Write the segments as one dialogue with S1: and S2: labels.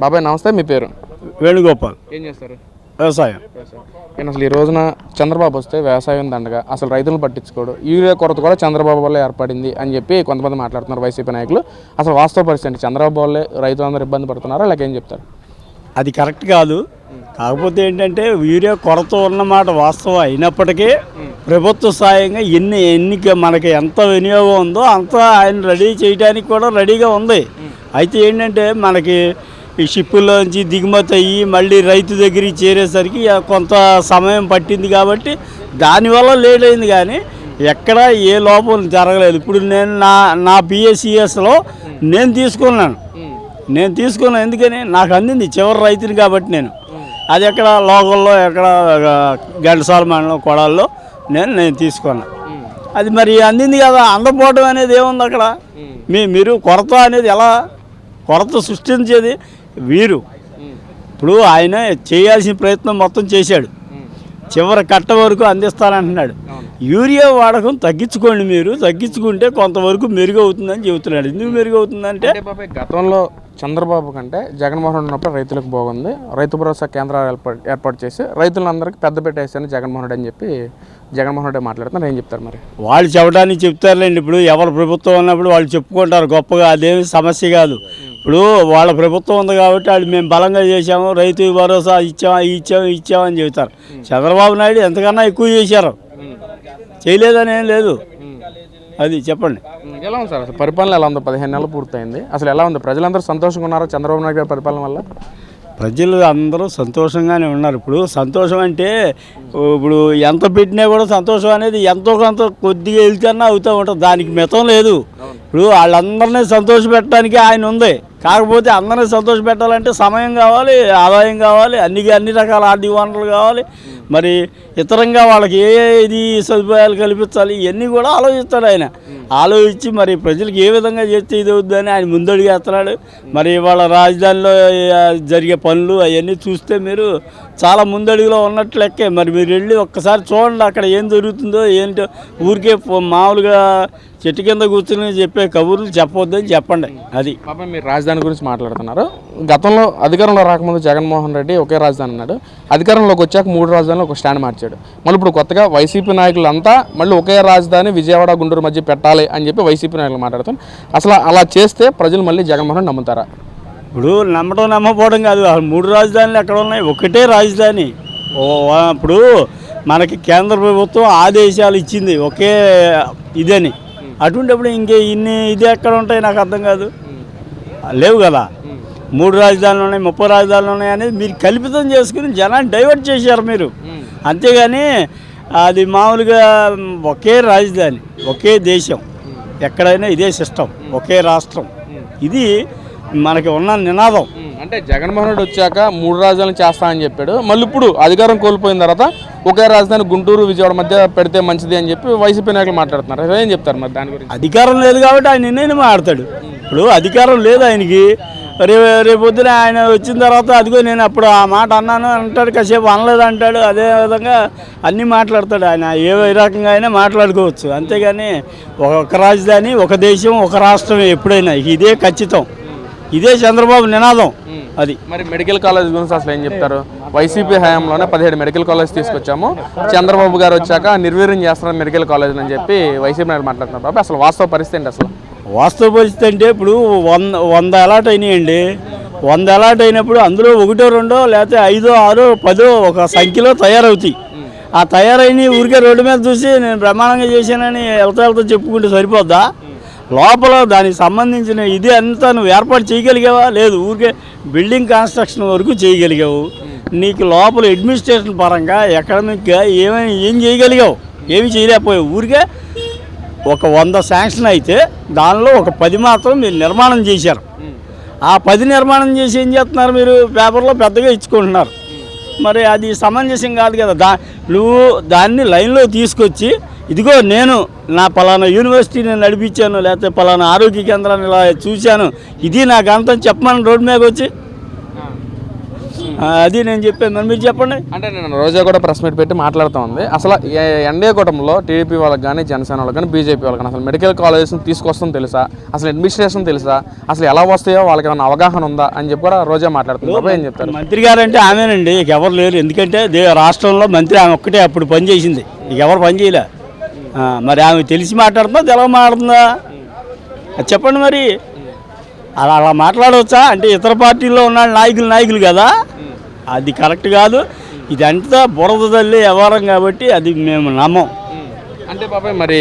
S1: బాబాయ్ నమస్తే మీ పేరు?
S2: వేణుగోపాల్.
S1: ఏం చేస్తారు?
S2: వ్యవసాయం.
S1: నేను అసలు ఈ రోజున చంద్రబాబు వస్తే వ్యవసాయం దండగా అసలు రైతులను పట్టించుకోడు. యూరియా కొరత కూడా చంద్రబాబు వల్ల ఏర్పడింది అని చెప్పి కొంతమంది మాట్లాడుతున్నారు వైసీపీ నాయకులు. అసలు వాస్తవ పరిస్థితి? చంద్రబాబు వల్లే రైతులందరూ ఇబ్బంది పడుతున్నారా? లేక ఏం చెప్తారు?
S2: అది కరెక్ట్ కాదు. కాకపోతే ఏంటంటే యూరియా కొరత ఉన్నమాట వాస్తవం అయినప్పటికీ ప్రభుత్వ సాయంగా ఎన్ని ఎన్నిక మనకి ఎంత వినియోగం ఉందో అంత ఆయన రెడీ చేయడానికి కూడా రెడీగా ఉంది. అయితే ఏంటంటే మనకి ఈ షిప్పుల్లోంచి దిగుమతి అయ్యి మళ్ళీ రైతు దగ్గరికి చేరేసరికి కొంత సమయం పట్టింది కాబట్టి దానివల్ల లేట్ అయింది కానీ ఎక్కడ ఏ లోపం జరగలేదు. ఇప్పుడు నేను నా నా పిఎస్సిఎస్లో నేను తీసుకున్నాను. నేను తీసుకున్నాను ఎందుకని నాకు అందింది చివరి రైతుని కాబట్టి నేను. అది ఎక్కడ లోకల్లో ఎక్కడ గంటసాల మండలం కొడాల్లో నేను నేను తీసుకున్నాను అది మరి అందింది కదా అందపోవడం అనేది ఏముంది అక్కడ? మీ మీరు కొరత అనేది ఎలా కొరత సృష్టించేది? వీరు. ఇప్పుడు ఆయన చేయాల్సిన ప్రయత్నం మొత్తం చేశాడు. చివరి కట్ట వరకు అందిస్తానంటున్నాడు. యూరియా వాడకం తగ్గించుకోండి మీరు. తగ్గించుకుంటే కొంతవరకు మెరుగవుతుందని చెబుతున్నాడు. ఎందుకు మెరుగవుతుందంటే
S1: గతంలో చంద్రబాబు కంటే జగన్మోహన్ రెడ్డి ఉన్నప్పుడు రైతులకు బాగుంది. రైతు భరోసా కేంద్రాలు ఏర్పాటు ఏర్పాటు చేసి రైతులందరికీ పెద్ద పెట్టేసాను జగన్మోహన్ రెడ్డి అని చెప్పి జగన్మోహన్ రెడ్డి మాట్లాడుతున్నారు. ఏం చెప్తారు మరి?
S2: వాళ్ళు చెప్పడానికి చెప్తారులేండి. ఇప్పుడు ఎవరి ప్రభుత్వం ఉన్నప్పుడు వాళ్ళు చెప్పుకుంటారు గొప్పగా. అదేమి సమస్య కాదు. ఇప్పుడు వాళ్ళ ప్రభుత్వం ఉంది కాబట్టి వాళ్ళు మేము బలంగా చేశాము రైతు భరోసా ఇచ్చాము ఇచ్చాము ఇది ఇచ్చామని చెబుతారు. చంద్రబాబు నాయుడు ఎంతకన్నా ఎక్కువ చేశారు. చేయలేదని ఏం లేదు. అది చెప్పండి.
S1: ఎలా ఉంది సార్? అసలు పరిపాలన ఎలా ఉంది? పదిహేను నెలలు పూర్తయింది. అసలు ఎలా ఉంది? ప్రజలందరూ సంతోషంగా ఉన్నారా చంద్రబాబు నాయుడు గారి పరిపాలన వల్ల?
S2: ప్రజలు అందరూ సంతోషంగానే ఉన్నారు. ఇప్పుడు సంతోషం అంటే ఇప్పుడు ఎంత పెట్టినా కూడా సంతోషం అనేది ఎంతో కొంత కొద్దిగా వెళ్తేనే అవుతూ ఉంటుంది దానికి మితం లేదు. ఇప్పుడు వాళ్ళందరినీ సంతోష పెట్టడానికి ఆయన ఉంది. కాకపోతే అందరినీ సంతోష పెట్టాలంటే సమయం కావాలి ఆదాయం కావాలి అన్ని అన్ని రకాల ఆర్థిక వనరులు కావాలి. మరి ఇతరంగా వాళ్ళకి ఏ ఇది సదుపాయాలు కల్పించాలి ఇవన్నీ కూడా ఆలోచిస్తాడు ఆయన. ఆలోచించి మరి ప్రజలకు ఏ విధంగా చేస్తే ఇది అవుద్దని ఆయన ముందడుగేస్తున్నాడు మరి వాళ్ళ రాజధానిలో జరిగే పనులు అవన్నీ చూస్తే మీరు చాలా ముందడుగులో ఉన్నట్లు లెక్కే. మరి మీరు వెళ్ళి ఒక్కసారి చూడండి అక్కడ ఏం జరుగుతుందో ఏంటో. ఊరికే మామూలుగా చెట్టు కింద కూర్చుని చెప్పే కబుర్లు చెప్పొద్దని చెప్పండి అది.
S1: పాప మీరు రాజధాని గురించి మాట్లాడుతున్నారు. గతంలో అధికారంలో రాకముందు జగన్మోహన్ రెడ్డి ఒకే రాజధాని అన్నాడు. అధికారంలోకి వచ్చాక మూడు రాజధానులు ఒక స్టాండ్ మార్చాడు. మళ్ళీ ఇప్పుడు కొత్తగా వైసీపీ నాయకులు అంతా మళ్ళీ ఒకే రాజధాని విజయవాడ గుంటూరు మధ్య పెట్టాలి అని చెప్పి వైసీపీ నాయకులు మాట్లాడుతాను అసలు అలా చేస్తే ప్రజలు మళ్ళీ జగన్మోహన్ నమ్ముతారా?
S2: ఇప్పుడు నమ్మడం నమ్మకపోవడం కాదు. అసలు మూడు రాజధానులు ఎక్కడ ఉన్నాయి? ఒకటే రాజధాని. ఇప్పుడు మనకి కేంద్ర ప్రభుత్వం ఆదేశాలు ఇచ్చింది ఒకే ఇదని. అటువంటిప్పుడు ఇంకే ఇన్ని ఇది ఎక్కడ ఉంటాయి నాకు అర్థం కాదు. లేవు కదా. మూడు రాజధానులు ఉన్నాయి ముప్పై రాజధానులు ఉన్నాయి అనేది మీరు కల్పితం చేసుకుని జనాన్ని డైవర్ట్ చేశారు మీరు. అంతేగాని అది మామూలుగా ఒకే రాజధాని ఒకే దేశం ఎక్కడైనా ఇదే సిస్టమ్ ఒకే రాష్ట్రం. ఇది మనకి ఉన్న నినాదం.
S1: అంటే జగన్మోహన్ రెడ్డి వచ్చాక మూడు రాజధానులు చేస్తా అని చెప్పాడు. మళ్ళీ ఇప్పుడు అధికారం కోల్పోయిన తర్వాత ఒకే రాజధాని గుంటూరు విజయవాడ మధ్య పెడితే మంచిది అని చెప్పి వైసీపీ నాయకులు మాట్లాడుతున్నారు. ఏం చెప్తారు మరి దాని గురించి?
S2: అధికారం లేదు కాబట్టి ఆయన నిర్ణయం ఆడతాడు ఇప్పుడు అధికారం లేదు ఆయనకి. రేపు రేపు పొద్దున ఆయన వచ్చిన తర్వాత అదిగో నేను అప్పుడు ఆ మాట అన్నాను అంటాడు కాసేపు అనలేదు అంటాడు. అదే విధంగా అన్నీ మాట్లాడతాడు ఆయన. ఏ రకంగా అయినా మాట్లాడుకోవచ్చు. అంతేగాని ఒక రాజధాని ఒక దేశం ఒక రాష్ట్రమే ఎప్పుడైనా. ఇదే ఖచ్చితం. ఇదే చంద్రబాబు నినాదం. అది.
S1: మరి మెడికల్ కాలేజ్ గురించి అసలు ఏం చెప్తారు? వైసీపీ హయాంలోనే పదిహేడు మెడికల్ కాలేజ్ తీసుకొచ్చాము. చంద్రబాబు గారు వచ్చాక నిర్వీర్యం చేస్తున్నారు మెడికల్ కాలేజ్ అని చెప్పి వైసీపీ నాయకులు మాట్లాడుతున్నారు బాబు. అసలు వాస్తవ పరిస్థితి ఏంటి అసలు?
S2: వాస్తవ పరిస్థితి అంటే ఇప్పుడు వంద వంద అలాట్ అయినాయండి. వంద అలాట్ అయినప్పుడు అందులో ఒకటో రెండో లేకపోతే ఐదో ఆరో పదో ఒక సంఖ్యలో తయారవుతాయి. ఆ తయారైన ఊరికే రోడ్డు మీద చూసి నేను బ్రహ్మాండంగా చేశానని వెళ్తా వెళ్తా చెప్పుకుంటే సరిపోద్దా? లోపల దానికి సంబంధించిన ఇది అంతా నువ్వు ఏర్పాటు చేయగలిగావా? లేదు ఊరికే బిల్డింగ్ కన్స్ట్రక్షన్ వరకు చేయగలిగావు. నీకు లోపల అడ్మినిస్ట్రేషన్ పరంగా ఎకడమిక్గా ఏమైనా ఏం చేయగలిగావు? ఏమి చేయలేకపోయావు. ఊరికే ఒక వంద శాంక్షన్ అయితే దానిలో ఒక పది మాత్రం మీరు నిర్మాణం చేశారు. ఆ పది నిర్మాణం చేసి ఏం చేస్తున్నారు మీరు? పేపర్లో పెద్దగా ఇచ్చుకుంటున్నారు. మరి అది సమంజసం కాదు కదా. దా నువ్వు దాన్ని లైన్లో తీసుకొచ్చి ఇదిగో నేను నా పలానా యూనివర్సిటీని నడిపించాను లేకపోతే పలానా ఆరోగ్య కేంద్రాన్ని ఇలా చూశాను. ఇది నాకు అంతం చెప్పమని రోడ్డు మీద వచ్చి. అది నేను చెప్పాను మరి మీరు చెప్పండి.
S1: అంటే నేను రోజా కూడా ప్రెస్ మీట్ పెట్టి మాట్లాడుతూ ఉంది. అసలు ఎన్డీఏ కూటమిలో టీడీపీ వాళ్ళకి కానీ జనసేన వాళ్ళకి కానీ బీజేపీ వాళ్ళకి కానీ అసలు మెడికల్ కాలేజెస్ తీసుకొస్తాం తెలుసా? అసలు అడ్మినిస్ట్రేషన్ తెలుసా? అసలు ఎలా వస్తాయో వాళ్ళకి ఏమైనా అవగాహన ఉందా అని చెప్పి కూడా రోజా మాట్లాడుతుంది. బాబాయ్ ఏం చెప్తారు?
S2: మంత్రి గారు అంటే ఆమెనండి. ఇక ఎవరు లేరు. ఎందుకంటే రాష్ట్రంలో మంత్రి ఆమె ఒక్కటే అప్పుడు పని చేసింది ఇక ఎవరు పని చేయలే. ఆ, మరి ఆమె తెలిసి మాట్లాడుతుందా తెలవ మాట్లాడుతుందా? చెప్పండి మరి. అలా అలా మాట్లాడవచ్చా? అంటే ఇతర పార్టీల్లో ఉన్న నాయకులు నాయకులు కదా. అది కరెక్ట్ కాదు. ఇదంతా బురద తల్లి వ్యవహారం కాబట్టి అది మేము నమ్మం.
S1: అంటే బాబాయ్ మరి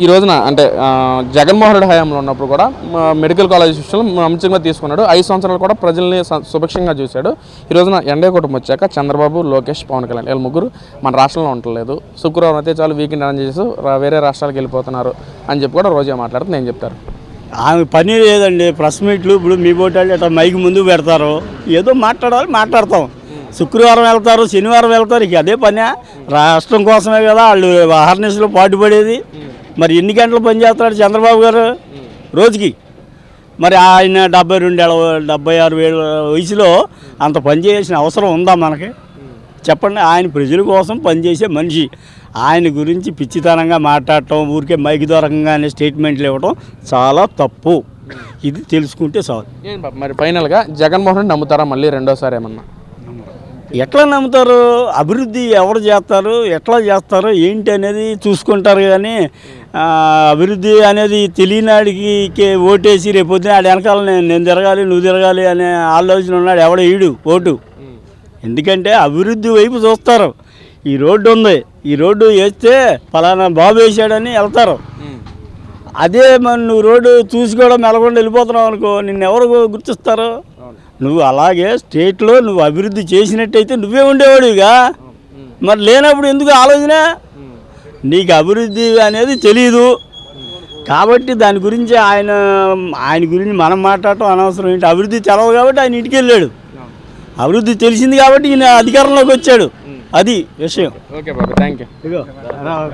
S1: ఈ రోజున అంటే జగన్మోహన్ రెడ్డి హయాంలో ఉన్నప్పుడు కూడా మెడికల్ కాలేజ్ విషయంలో మంచిగా తీసుకున్నాడు. ఐదు సంవత్సరాలు కూడా ప్రజల్ని స- సుభిక్షంగా చూశాడు. ఈ రోజున ఎండే కుటుంబం వచ్చాక చంద్రబాబు లోకేష్ పవన్ కళ్యాణ్ వీళ్ళ ముగ్గురు మన రాష్ట్రంలో ఉండలేదు శుక్రవారం అయితే చాలు వీకెండ్ అరేంజ్ చేసి వేరే రాష్ట్రాలకు వెళ్ళిపోతున్నారు అని చెప్పి కూడా రోజే మాట్లాడుతూ నేను చెప్తారు.
S2: ఆమె పని లేదండి. ప్రెస్ మీట్లు ఇప్పుడు మీ బోటాలు ఇట్లా మైక్ ముందు పెడతారు? ఏదో మాట్లాడాలి మాట్లాడతాం. శుక్రవారం వెళ్తారు శనివారం వెళ్తారు ఇక అదే పని. రాష్ట్రం కోసమే కదా వాళ్ళు అహర్నిశలో పాటుపడేది. మరి ఎన్ని గంటలు పని చేస్తాడు చంద్రబాబు గారు? రోజుకి. మరి ఆయన డెబ్బై రెండు ఏళ్ళ- డెబ్బై ఆరు వేల వయసులో అంత పని చేయాల్సిన అవసరం ఉందా మనకి? చెప్పండి ఆయన ప్రజల కోసం పనిచేసే మనిషి. ఆయన గురించి పిచ్చితనంగా మాట్లాడటం ఊరికే మైక్ దూరంగానే స్టేట్మెంట్లు ఇవ్వడం చాలా తప్పు. ఇది తెలుసుకుంటే చాలు.
S1: బాబు మరి ఫైనల్గా జగన్మోహన్ రెడ్డి నమ్ముతారా మళ్ళీ రెండోసారి ఏమన్నా?
S2: ఎట్లా నమ్ముతారు? అభివృద్ధి ఎవరు చేస్తారు? ఎట్లా చేస్తారు? ఏంటి అనేది చూసుకుంటారు కానీ అభివృద్ధి అనేది తెలియనాడికి ఓటేసి రేపు పొద్దున ఆడ వెనకాల నేను తిరగాలి నువ్వు తిరగాలి అనే ఆలోచన ఉన్నాడు ఎవడ ఈడు ఓటు. ఎందుకంటే అభివృద్ధి వైపు చూస్తారు. ఈ రోడ్డు ఉంది. ఈ రోడ్డు వేస్తే ఫలానా బాబు వేసాడని వెళ్తారు. అదే మరి నువ్వు రోడ్డు చూసి కూడా మెలకుండా వెళ్ళిపోతున్నావు అనుకో నిన్ను ఎవరు గుర్తిస్తారు? నువ్వు అలాగే స్టేట్లో నువ్వు అభివృద్ధి చేసినట్టయితే నువ్వే ఉండేవాడుగా మరి లేనప్పుడు ఎందుకు ఆలోచన? నీకు అభివృద్ధి అనేది తెలియదు కాబట్టి దాని గురించి ఆయన ఆయన గురించి మనం మాట్లాడటం అనవసరం. ఏంటి? అభివృద్ధి తెలవదు కాబట్టి ఆయన ఇంటికి వెళ్ళాడు. అభివృద్ధి తెలిసింది కాబట్టి ఈయన అధికారంలోకి వచ్చాడు. అది విషయం.
S1: Okay Babu thank you